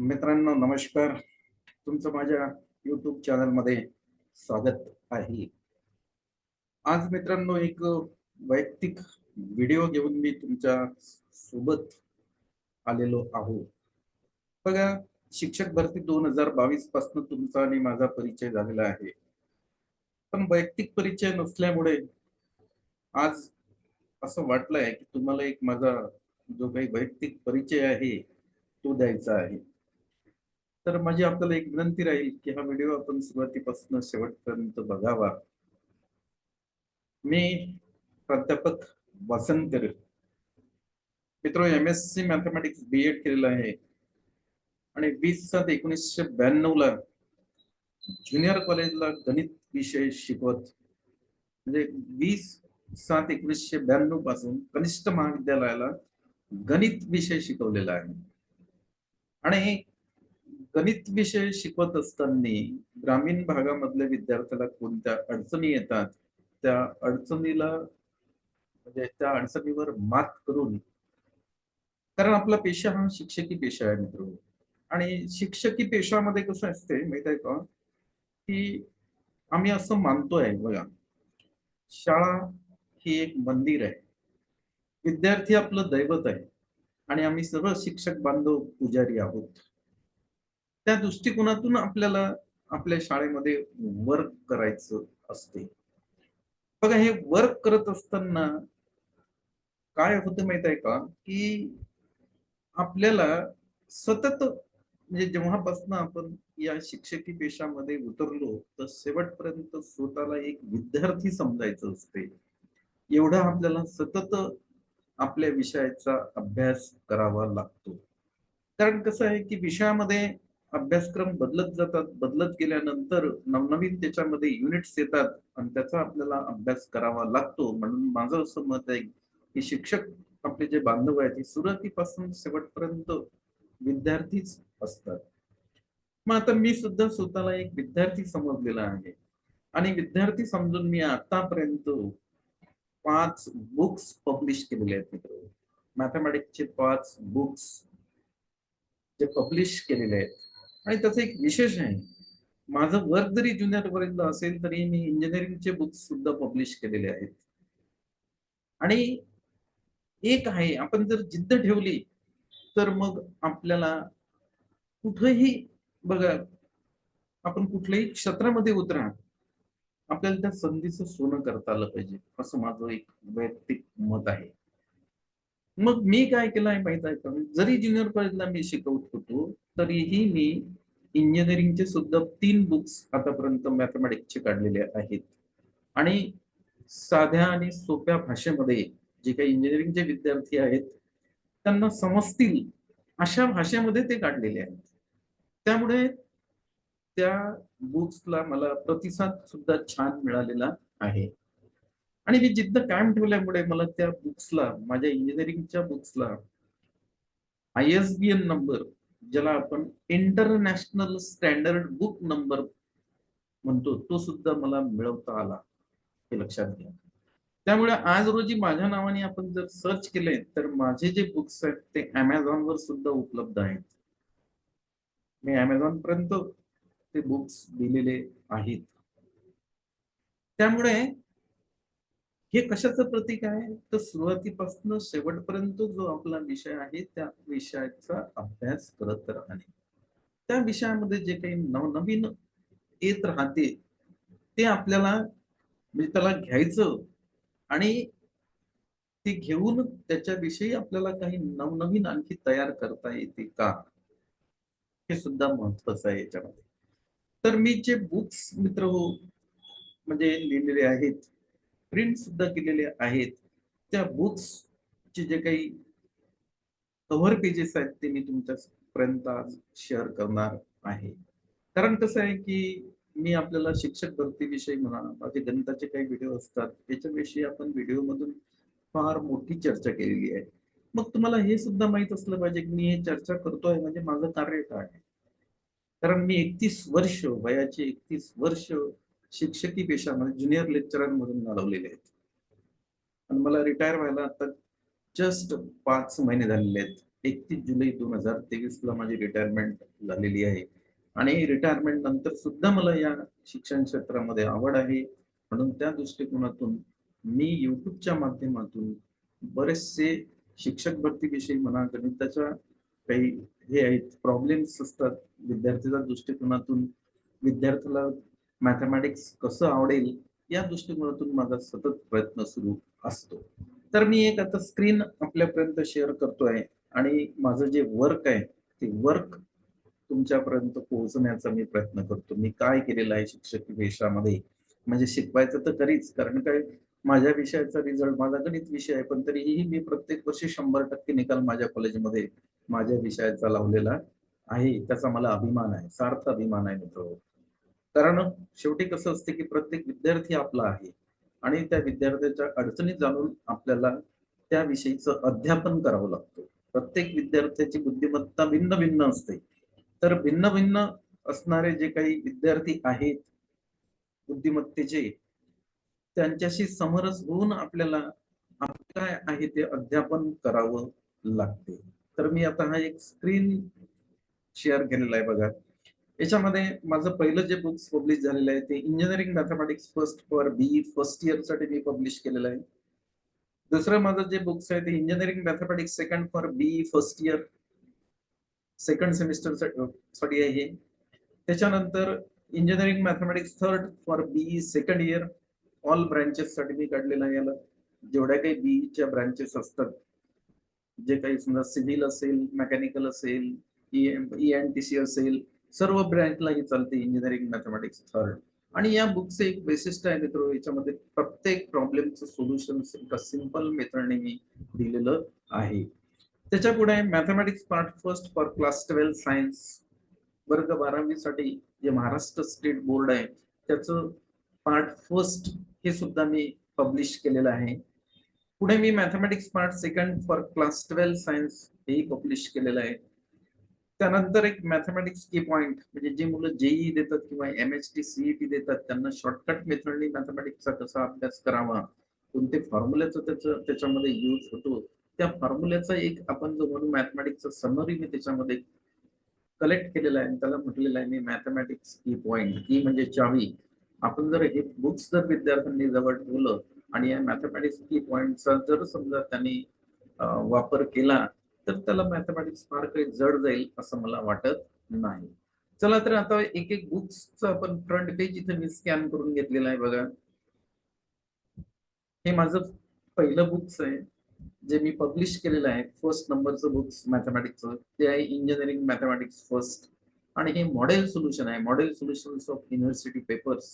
मित्रांनो नमस्कार. तुमचं माझ्या युट्यूब चॅनलमध्ये स्वागत आहे. आज मित्रांनो एक वैयक्तिक व्हिडिओ घेऊन मी तुमच्यासोबत आलेलो आहो. बघा शिक्षक भरती दोन हजार बावीसपासून तुमचा आणि माझा परिचय झालेला आहे. पण वैयक्तिक परिचय नसल्यामुळे आज असं वाटलंय की तुम्हाला एक माझा जो काही वैयक्तिक परिचय आहे तो द्यायचा आहे. तर माझी आपल्याला एक विनंती राहील की हा व्हिडिओ आपण सुरुवातीपासून शेवटपर्यंत बघावा. मी प्राध्यापक वासनकर मित्र M S C mathematics B Ed केलेलं आहे. आणि वीस सात एकोणीसशे ब्याण्णव ला ज्युनियर कॉलेजला गणित विषय शिकवत म्हणजे वीस सात एकोणीसशे ब्याण्णवपासून कनिष्ठ महाविद्यालयाला गणित विषय शिकवलेला आहे. आणि गणित विषय शिकवत असताना ग्रामीण भागामधल्या विद्यार्थ्याला कोणत्या अडचणी येतात? त्या अडचणीला म्हणजे त्या अडचणीवर मात करून कारण आपला पेशा हा शिक्षकी पेशा आहे मित्र. आणि शिक्षकी पेशामध्ये कसं असते माहीत आहे का? की आम्ही असं मानतोय बघा शाळा ही एक मंदिर आहे. विद्यार्थी आपलं दैवत आहे. आणि आम्ही सर्व शिक्षक बांधव पुजारी आहोत. त्या दृष्टिकोनातून आपल्याला आपल्या शाळेमध्ये वर्क करायचं असते. बघा हे वर्क करत असताना काय होतं माहीत आहे का? की आपल्याला सतत म्हणजे जेव्हापासून आपण या शिक्षकी पेशामध्ये उतरलो तर शेवटपर्यंत स्वतःला एक विद्यार्थी समजायचं असते. एवढं आपल्याला सतत आपल्या विषयाचा अभ्यास करावा लागतो. कारण कसं आहे की विषयामध्ये अभ्यासक्रम बदलत जातात बदलत गेल्यानंतर नवनवीन त्याच्यामध्ये युनिट्स येतात आणि त्याचा आपल्याला अभ्यास करावा लागतो. म्हणून माझं असं मत आहे की शिक्षक आपले जे बांधव आहेत ते सुरुवातीपासून शेवटपर्यंत विद्यार्थीच असतात. मग आता मी सुद्धा स्वतःला एक विद्यार्थी समजलेला आहे. आणि विद्यार्थी समजून मी आतापर्यंत पाच बुक्स पब्लिश केलेले आहेत मित्र. मॅथमॅटिक्सचे पाच बुक्स जे पब्लिश केलेले आहेत. आणि त्याचं एक विशेष आहे. माझं वर्क जरी ज्युनियर पर्यंत असेल तरी मी इंजिनिअरिंगचे बुक्स सुद्धा पब्लिश केलेले आहेत. आणि एक आहे आपण जर जिद्द ठेवली तर मग आपल्याला कुठंही बघा आपण कुठल्याही क्षेत्रामध्ये उतरा आपल्याला त्या संधीचं सोनं करता आलं पाहिजे असं माझं एक वैयक्तिक मत आहे. मग मी काय केलं आहे माहीत आहे का? जरी ज्युनियर कॉलेजला मी शिकवत होतो तरीही मी इंजिनिअरिंगचे सुद्धा तीन बुक्स आतापर्यंत मॅथमॅटिक्सचे काढलेले आहेत. आणि साध्या आणि सोप्या भाषेमध्ये जे काही इंजिनिअरिंगचे विद्यार्थी आहेत त्यांना समजतील अशा भाषेमध्ये ते काढलेले आहेत. त्यामुळे त्या बुक्सला मला प्रतिसाद सुद्धा छान मिळालेला आहे. आणि मी जिद्द कायम ठेवल्यामुळे मला त्या बुक्सला माझ्या इंजिनिअरिंगच्या बुक्सला I S B N number ज्याला आपण इंटरनॅशनल स्टँडर्ड बुक नंबर म्हणतो तो सुद्धा मला मिळवता आला हे लक्षात घ्या. त्यामुळे आज रोजी माझ्या नावाने आपण जर सर्च केले तर माझे जे बुक्स आहेत ते अमेझॉन वर सुद्धा उपलब्ध आहेत. मी अमेझॉन पर्यंत ते बुक्स दिलेले आहेत. त्यामुळे हे कशाचं प्रतीक आहे? तर सुरुवातीपासून शेवटपर्यंत जो आपला विषय आहे त्या विषयाचा अभ्यास करत राहणे. त्या विषयामध्ये जे काही नवनवीन येत राहते ते आपल्याला म्हणजे त्याला घ्यायचं आणि ते घेऊन त्याच्याविषयी आपल्याला काही नवनवीन आणखी तयार करता येते का? हे सुद्धा महत्वाचं आहे याच्यामध्ये. तर मी जे बुक्स मित्र हो म्हणजे लिहिलेले आहेत प्रिंट सुद्धा केलेले आहेत. त्या बुक्स चे जे काही कव्हर पेजेस आहेत ते मी तुमच्या पर्यंत आज शेअर करणार आहे. कारण कसं आहे की मी आपल्याला शिक्षक भरतीविषयी म्हणा माझे गणिताचे काही व्हिडिओ असतात याच्याविषयी आपण व्हिडिओ मधून फार मोठी चर्चा केलेली आहे. मग तुम्हाला हे सुद्धा माहीत असलं पाहिजे की मी हे चर्चा करतोय म्हणजे माझं कार्य काय आहे? कारण मी एकतीस वर्ष वयाचे एकतीस वर्ष शिक्षकी पेशामध्ये ज्युनियर लेक्चरांमधून घालवलेले आहेत. आणि मला रिटायर व्हायला आता जस्ट पाच महिने झालेले आहेत. एकतीस जुलै दोन हजार तेवीसला माझी रिटायरमेंट झालेली आहे. आणि रिटायरमेंट नंतर सुद्धा मला या शिक्षण क्षेत्रामध्ये आवड आहे. म्हणून त्या दृष्टिकोनातून मी युट्यूबच्या माध्यमातून बरेचसे शिक्षक भरतीविषयी म्हणा गणिताच्या काही हे आहेत प्रॉब्लेम्स असतात. विद्यार्थ्याच्या दृष्टिकोनातून विद्यार्थ्याला मॅथमॅटिक्स कसं आवडेल या दृष्टिकोनातून माझा सतत प्रयत्न सुरू असतो. तर मी एक आता स्क्रीन आपल्यापर्यंत शेअर करतोय आणि माझं जे वर्क आहे ते वर्क तुमच्यापर्यंत पोहोचण्याचा मी प्रयत्न करतो. मी काय केलेलं आहे शिक्षक वेशामध्ये म्हणजे शिकवायचं तर करीच कारण काय? माझ्या विषयाचा रिझल्ट माझा गणित विषय आहे पण तरीही मी प्रत्येक वर्षी शंभर टक्के निकाल माझ्या कॉलेजमध्ये माझ्या विषयाचा लावलेला आहे. त्याचा मला अभिमान आहे सार्थ अभिमान आहे मित्र कारण शेवटी कसं असते की प्रत्येक विद्यार्थी आपला आहे आणि त्या विद्यार्थ्याच्या अडचणी जाणून आपल्याला त्याविषयीचं अध्यापन करावं लागतं. प्रत्येक विद्यार्थ्याची बुद्धिमत्ता भिन्न भिन्न असते. तर भिन्न भिन्न असणारे जे काही विद्यार्थी आहेत बुद्धिमत्तेचे त्यांच्याशी समरस होऊन आपल्याला काय आहे ते अध्यापन करावं लागते. तर मी आता हा एक स्क्रीन शेअर केलेला आहे बघा. याच्यामध्ये माझं पहिलं जे बुक्स पब्लिश झालेलं आहे ते engineering mathematics first for B first इयरसाठी मी पब्लिश केलेलं आहे. दुसरं माझं जे बुक्स आहे ते engineering mathematics second for B first year second सेमिस्टरसाठी आहे हे. त्याच्यानंतर engineering mathematics third for B second year all branches साठी मी काढलेलं आहे याला. जेवढ्या काही बीच्या ब्रँचेस असतात जे काही समजा सिव्हिल असेल मेकॅनिकल असेल ई एन टी सी असेल सर्व ब्रँचला ही चालते इंजिनिअरिंग मॅथमॅटिक्स थर्ड आणि या बुकचं एक वैशिष्ट्य आहे मित्र याच्यामध्ये प्रत्येक प्रॉब्लेमचं सोल्युशन एका सिंपल मेथडने मी दिलेलं आहे. त्याच्या पुढे mathematics part first for class twelve science वर्ग बारावी साठी जे महाराष्ट्र स्टेट बोर्ड आहे त्याचं पार्ट फर्स्ट हे सुद्धा मी पब्लिश केलेलं आहे. पुढे मी mathematics part second for class twelve science हेही पब्लिश केलेलं आहे. त्यानंतर एक मॅथमॅटिक्स की पॉइंट म्हणजे जे मुलं जेई देतात किंवा एम एच टी सीईटी देतात त्यांना शॉर्टकट मेथडनी मॅथमॅटिक्सचा कसा अभ्यास करावा कोणते फॉर्म्युल्याचा त्याचं त्याच्यामध्ये यूज होतो त्या फॉर्म्युल्याचा एक आपण जो म्हणून मॅथमॅटिक्सचा समरी मी त्याच्यामध्ये कलेक्ट केलेला आहे त्याला म्हटलेलं आहे मी मॅथमॅटिक्स की पॉइंट की म्हणजे चावी. आपण जर हे बुक्स जर विद्यार्थ्यांनी जवळ ठेवलं आणि या मॅथमॅटिक्स की पॉइंटचा जर समजा त्यांनी वापर केला तर त्याला मॅथमॅटिक्स फार काही जड जाईल असं मला वाटत नाही. चला तर आता एक एक बुक्सचं आपण फ्रंट पेज इथे मी स्कॅन करून घेतलेलं आहे बघा. हे माझं पहिलं बुक्स आहे जे मी पब्लिश केलेलं आहे. फर्स्ट नंबरचं बुक्स मॅथमॅटिक्सचं ते आहे इंजिनिअरिंग मॅथमॅटिक्स फर्स्ट आणि हे मॉडेल सोल्युशन आहे. Model solutions of university papers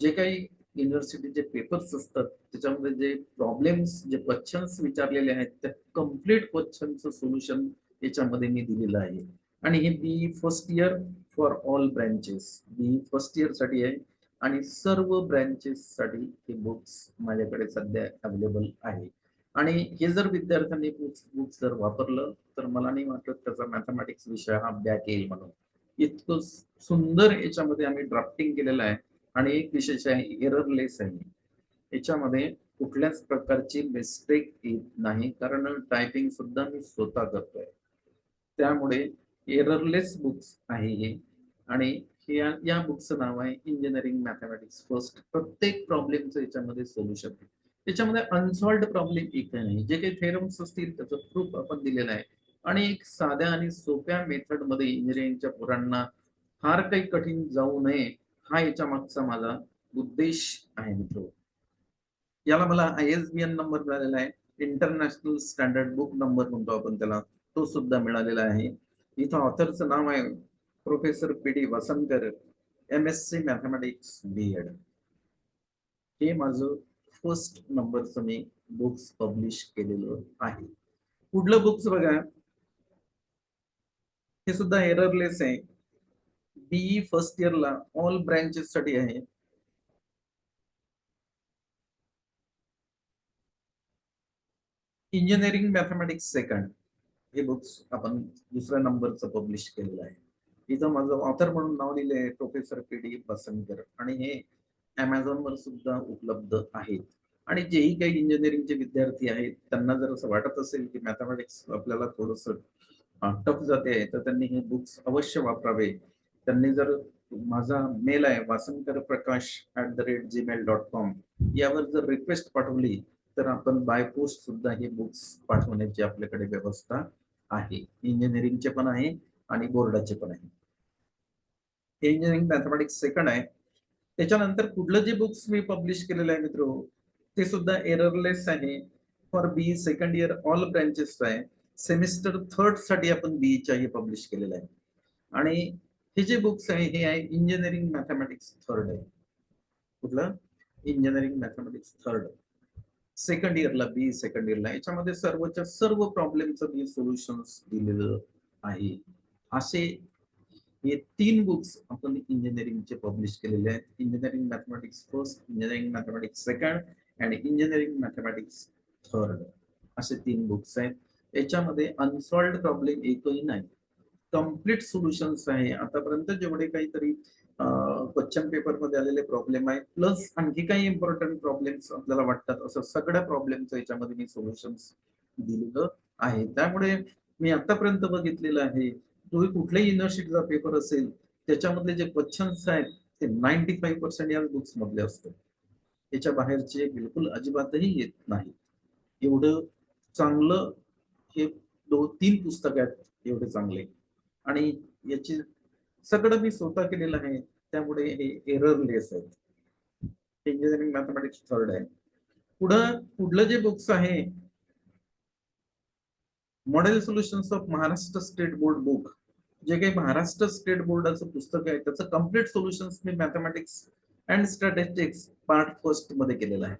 जे काही युनिव्हर्सिटीचे पेपर्स असतात त्याच्यामध्ये जे प्रॉब्लेम्स जे क्वेश्चन्स विचारलेले आहेत त्या कंप्लीट क्वेश्चनचं सोल्युशन याच्यामध्ये मी दिलेलं आहे. आणि हे B first year for all branches B first इयरसाठी आहे. आणि सर्व ब्रँचेस साठी हे बुक्स माझ्याकडे सध्या अवेलेबल आहे. आणि हे जर विद्यार्थ्यांनी बुक्स बुक्स जर वापरलं तर मला नाही वाटत त्याचा मॅथमॅटिक्स विषय हा बॅक येईल म्हणून. इतकं सुंदर याच्यामध्ये आम्ही ड्राफ्टिंग केलेलं आहे. आणि एक विशेष आहे एररलेस आहे. याच्यामध्ये कुठल्याच प्रकारची मिस्टेक येत नाही कारण टायपिंग सुद्धा मी स्वतः करतोय. त्यामुळे एररलेस बुक्स आहे हे. आणि या या बुकचं नाव आहे इंजिनिअरिंग मॅथमॅटिक्स फर्स्ट प्रत्येक प्रॉब्लेमचं याच्यामध्ये सोल्युशन आहे. त्याच्यामध्ये अनसॉल्ड प्रॉब्लेम एक नाही जे काही थेरम्स असतील त्याचं प्रूफ आपण दिलेलं आहे. आणि एक साध्या आणि सोप्या मेथडमध्ये इंजिनिअरिंगच्या पोरांना फार काही कठीण जाऊ नये हा याच्या मागचा माझा उद्देश आहे मित्र. याला मला I S B N number मिळालेला आहे. इंटरनॅशनल स्टँडर्ड बुक नंबर म्हणतो आपण त्याला. तो सुद्धा मिळालेला आहे. इथं ऑथरचं नाव आहे. Professor P D Vasantkar M S C mathematics B Ed हे माझं फर्स्ट नंबरचं मी बुक्स पब्लिश केलेलं आहे. पुढलं बुक्स बघा. हे सुद्धा एररलेस आहे. बीई फर्स्ट इयरला ऑल ब्रँचेस साठी आहे. Engineering mathematics second. हे बुक्स आपण दुसऱ्या नंबरचं पब्लिश केलेलं आहे. इथं माझं ऑथर म्हणून नाव लिहिले प्रोफेसर पी डी बसनकर. आणि हे अमेझॉन वर सुद्धा उपलब्ध आहेत. आणि जेही काही इंजिनिअरिंगचे विद्यार्थी आहेत त्यांना जर असं वाटत असेल की मॅथमॅटिक्स आपल्याला थोडस टफ जाते तर त्यांनी हे बुक्स अवश्य वापरावे. त्यांनी जर माझा मेल आहे Wasankar Prakash at the rate Gmail dot com यावर जर रिक्वेस्ट पाठवली तर आपण बाय पोस्ट सुद्धा हे बुक्स पाठवण्याची आपल्याकडे व्यवस्था आहे. इंजिनिअरिंगचे पण आहे आणि बोर्डाचे पण आहे. इंजिनिअरिंग मॅथमॅटिक्स सेकंड आहे. त्याच्यानंतर कुठलं जे बुक्स मी पब्लिश केलेलं आहे मित्र ते सुद्धा एररलेस आहे. For B second year all branches आहे. सेमिस्टर थर्डसाठी आपण बीईच्या हे पब्लिश केलेलं आहे. आणि हे जे बुक्स आहे हे आहे इंजिनिअरिंग मॅथमॅटिक्स थर्ड आहे. कुठलं? Engineering mathematics third. सेकंड इयरला बी सेकंड इयरला याच्यामध्ये सर्वच्या सर्व प्रॉब्लेमचं मी सोल्युशन्स दिलेलं आहे. असे हे तीन बुक्स आपण इंजिनिअरिंगचे पब्लिश केलेले आहेत. Engineering mathematics first engineering mathematics second आणि इंजिनिअरिंग मॅथमॅटिक्स थर्ड असे तीन बुक्स आहेत. याच्यामध्ये अनसॉल्ड प्रॉब्लेम एकही नाही. कंप्लीट सोल्युशन्स आहे. आतापर्यंत जेवढे काहीतरी क्वेश्चन पेपरमध्ये आलेले प्रॉब्लेम आहे प्लस आणखी काही इम्पॉर्टंट प्रॉब्लेम्स आपल्याला वाटतात. असं सगळ्या प्रॉब्लेमचं याच्यामध्ये मी सोल्युशन्स दिलेलं आहे. त्यामुळे मी आतापर्यंत बघितलेलं आहे. तुम्ही कुठल्याही युनिव्हर्सिटीचा पेपर असेल त्याच्यामधले जे क्वेश्चन्स आहेत ते नाईन्टी फाईव्ह पर्सेंट या बुक्स मधले असतात. त्याच्या बाहेरचे बिलकुल अजिबातही येत नाही एवढं चांगलं हे दोन तीन पुस्तक आहेत एवढे चांगले. आणि याची सगळं मी स्वतः केलेलं आहे. त्यामुळे हे एररलेस आहेत इंजिनिअरिंग मॅथमॅटिक्स थर्ड आहे. पुढं पुढलं जे बुक्स आहे model solutions of Maharashtra state board book जे काही महाराष्ट्र स्टेट बोर्डाचं पुस्तक आहे त्याचं कंप्लीट सोल्युशन्स मी मॅथमॅटिक्स अँड स्टॅटिस्टिक्स पार्ट फर्स्टमध्ये केलेलं आहे.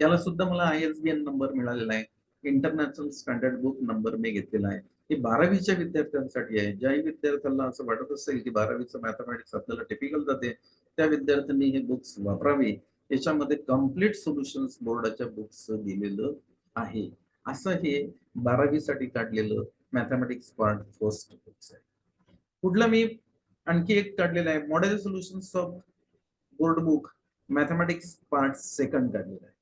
याला सुद्धा मला I S B N number मिळालेला आहे. इंटरनॅशनल स्टँडर्ड बुक नंबर मी घेतलेला आहे. हे बारावीच्या विद्यार्थ्यांसाठी आहे. ज्याही विद्यार्थ्यांना असं वाटत असेल की बारावीचं मॅथमॅटिक्स आपल्याला टिपिकल जाते त्या विद्यार्थ्यांनी हे बुक्स वापरावे. याच्यामध्ये कंप्लीट सोल्युशन्स बोर्डाच्या बुक्स दिलेलं आहे. असं हे बारावीसाठी काढलेलं मॅथमॅटिक्स पार्ट फर्स्ट बुक्स आहे. पुढलं मी आणखी एक काढलेलं आहे? Model solutions of board book mathematics part second काढलेलं आहे.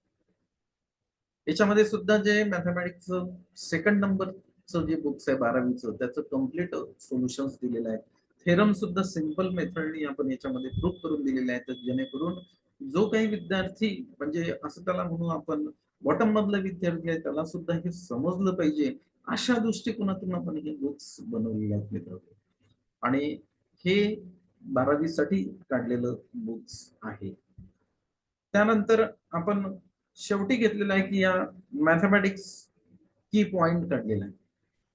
याच्यामध्ये सुद्धा जे मॅथमॅटिक्स सेकंड नंबरचं जे बुक्स आहे बारावीचं त्याचं कंप्लीट सोल्युशन्स दिलेलं आहे थेरम सुद्धा सिंपल मेथडनी आपण याच्यामध्ये प्रूफ करून दिलेले आहे तर जेणेकरून जो काही विद्यार्थी म्हणजे असं त्याला म्हणू आपण बॉटम मधला विद्यार्थी आहे त्याला सुद्धा हे समजलं पाहिजे. अशा दृष्टिकोनातून आपण हे बुक्स बनवलेले आहेत मित्र. आणि हे बारावीसाठी काढलेलं बुक्स आहे. त्यानंतर आपण शेवटी घेतलेलं आहे की या मॅथमॅटिक्स की पॉइंट काढलेला आहे.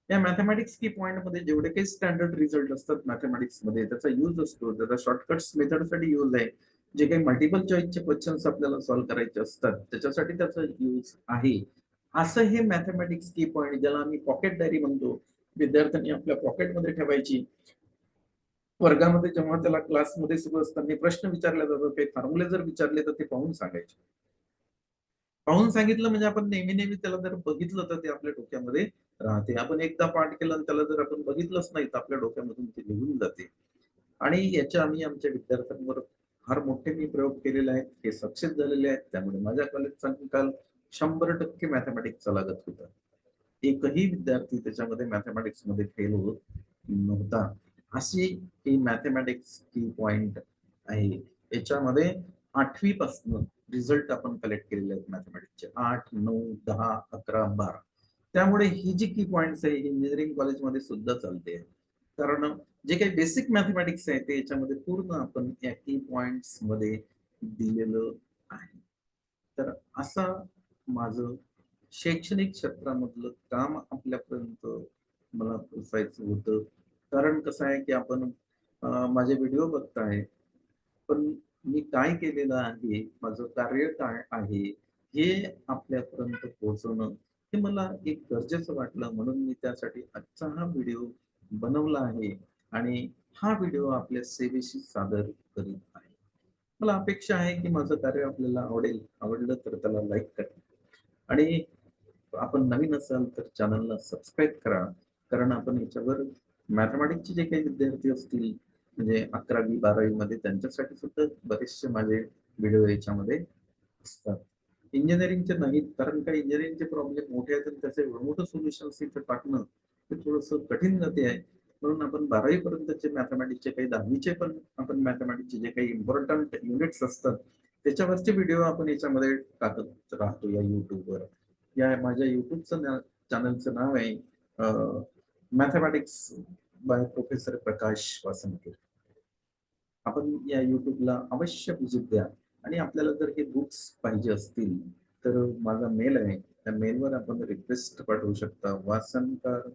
या मॅथमॅटिक्स की पॉइंटमध्ये जेवढे काही स्टँडर्ड रिझल्ट असतात मॅथमॅटिक्समध्ये त्याचा युज असतो त्याचा शॉर्टकट्स मेथडसाठी युज आहे. जे काही मल्टिपल चॉईसचे क्वेश्चन्स आपल्याला सॉल्व्ह करायचे असतात त्याच्यासाठी त्याचा युज आहे. असं हे मॅथमॅटिक्स की पॉइंट ज्याला आम्ही पॉकेट डायरी म्हणतो. विद्यार्थ्यांनी आपल्या पॉकेटमध्ये ठेवायची. वर्गामध्ये जेव्हा त्याला क्लासमध्ये सुरू असताना प्रश्न विचारले जातात काही फॉर्म्युले जर विचारले तर ते पाहून सांगायचे. पाहून सांगितलं म्हणजे आपण नेहमी नेहमी त्याला जर बघितलं तर ते आपल्या डोक्यामध्ये राहते. आपण एकदा पाठ केलं आणि त्याला जर आपण बघितलंच नाही तर आपल्या डोक्यामधून ते निघून जाते. आणि याच्या आम्ही आमच्या विद्यार्थ्यांवर फार मोठे मी प्रयोग केलेले आहेत. हे सक्सेस झालेले आहेत. त्यामुळे माझ्या कॉलेजचा निकाल शंभर टक्के मॅथमॅटिक्सचा लागत होता. एकही विद्यार्थी त्याच्यामध्ये मॅथमॅटिक्समध्ये फेल होत नव्हता. अशी ही मॅथमॅटिक्स की पॉइंट आहे. याच्यामध्ये आठवी पासून रिझल्ट आपण कलेक्ट केलेले आहेत मॅथमॅटिक्सचे आठ नऊ दहा अकरा बारा. त्यामुळे ही जी की पॉइंट्स आहे इंजिनिअरिंग कॉलेजमध्ये सुद्धा चालते. कारण जे काही बेसिक मॅथमॅटिक्स आहे ते याच्यामध्ये पूर्ण आपण या की पॉइंट्समध्ये दिलेलं आहे. तर असा माझं शैक्षणिक क्षेत्रामधलं काम आपल्यापर्यंत मला पोचायचं होतं. कारण कसं आहे की आपण माझे व्हिडिओ बघताय पण मी काय केलेलं आहे? माझं कार्य काय आहे? हे आपल्यापर्यंत पोहोचवणं हे मला एक गरजेचं वाटलं. म्हणून मी त्यासाठी आजचा हा व्हिडिओ बनवला आहे आणि हा व्हिडिओ आपल्या सेवेशी सादर करीत आहे. मला अपेक्षा आहे की माझं कार्य आपल्याला आवडेल. आवडलं तर त्याला लाईक करा. आणि आपण नवीन असाल तर चॅनलला सबस्क्राईब करा. कारण आपण याच्यावर मॅथमॅटिक्सचे जे काही विद्यार्थी असतील म्हणजे अकरावी बारावी मध्ये त्यांच्यासाठी सुद्धा बरेचसे माझे व्हिडिओ याच्यामध्ये असतात. इंजिनिअरिंगचे नाहीत कारण काही इंजिनिअरिंगचे प्रॉब्लेम मोठे आहेत आणि त्याचे मोठं सोल्युशन इथे टाकणं हे थोडंसं कठीण गती आहे. म्हणून आपण बारावी पर्यंतचे मॅथमॅटिक्सचे काही दहावीचे पण आपण मॅथमॅटिक्सचे जे काही इम्पॉर्टंट युनिट्स असतात त्याच्यावरचे व्हिडिओ आपण याच्यामध्ये टाकत राहतो या युट्यूबवर या माझ्या युट्यूबचं चॅनलचं नाव आहे mathematics by professor Prakash Vasankar आपण या युट्यूबला अवश्य विजिट द्या. आणि आपल्याला जर हे बुक्स पाहिजे असतील तर माझा मेल आहे. त्या मेलवर आपण रिक्वेस्ट पाठवू शकता. Wasankar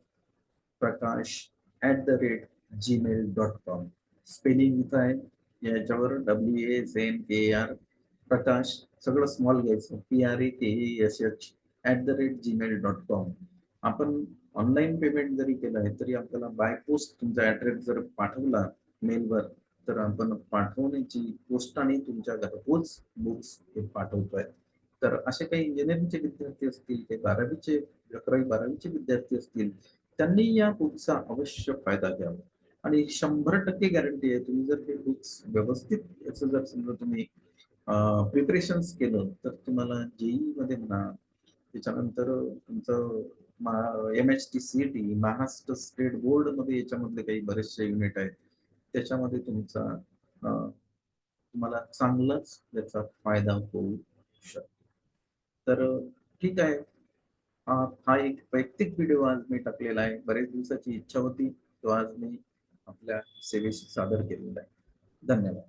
Prakash at the rate Gmail dot com spelling इथं आहे. याच्यावर W S N K R Prakash सगळं स्मॉल घ्यायचं. P R A K S H at the rate Gmail dot com आपण ऑनलाईन पेमेंट जरी केलं आहे तरी आपल्याला बाय पोस्ट तुमचा ऍड्रेस जर पाठवला मेलवर तर आपण पाठवण्याची पोस्टाने तुमच्या घरपोच बुक्स हे पाठवतोय. तर असे काही इंजिनिअरिंगचे विद्यार्थी असतील ते बारावीचे अकरावी बारावीचे विद्यार्थी असतील त्यांनी या बुकचा अवश्य फायदा घ्यावा. आणि शंभर टक्के गॅरंटी आहे तुम्ही जर हे बुक्स व्यवस्थित याचं जर समजा तुम्ही प्रिपरेशन्स केलं तर तुम्हाला जेई मध्ये म्हणा त्याच्यानंतर तुमचं M H T C T Maharashtra state बोर्डमध्ये याच्यामधले काही बरेचसे युनिट आहेत. त्याच्यामध्ये तुमचा तुम्हाला चांगलाच त्याचा फायदा होऊ शकतो. तर ठीक आहे. हा हा एक वैयक्तिक व्हिडिओ आज मी टाकलेला आहे. बरेच दिवसाची इच्छा होती तो आज मी आपल्या सेवेशी सादर केलेला आहे. धन्यवाद.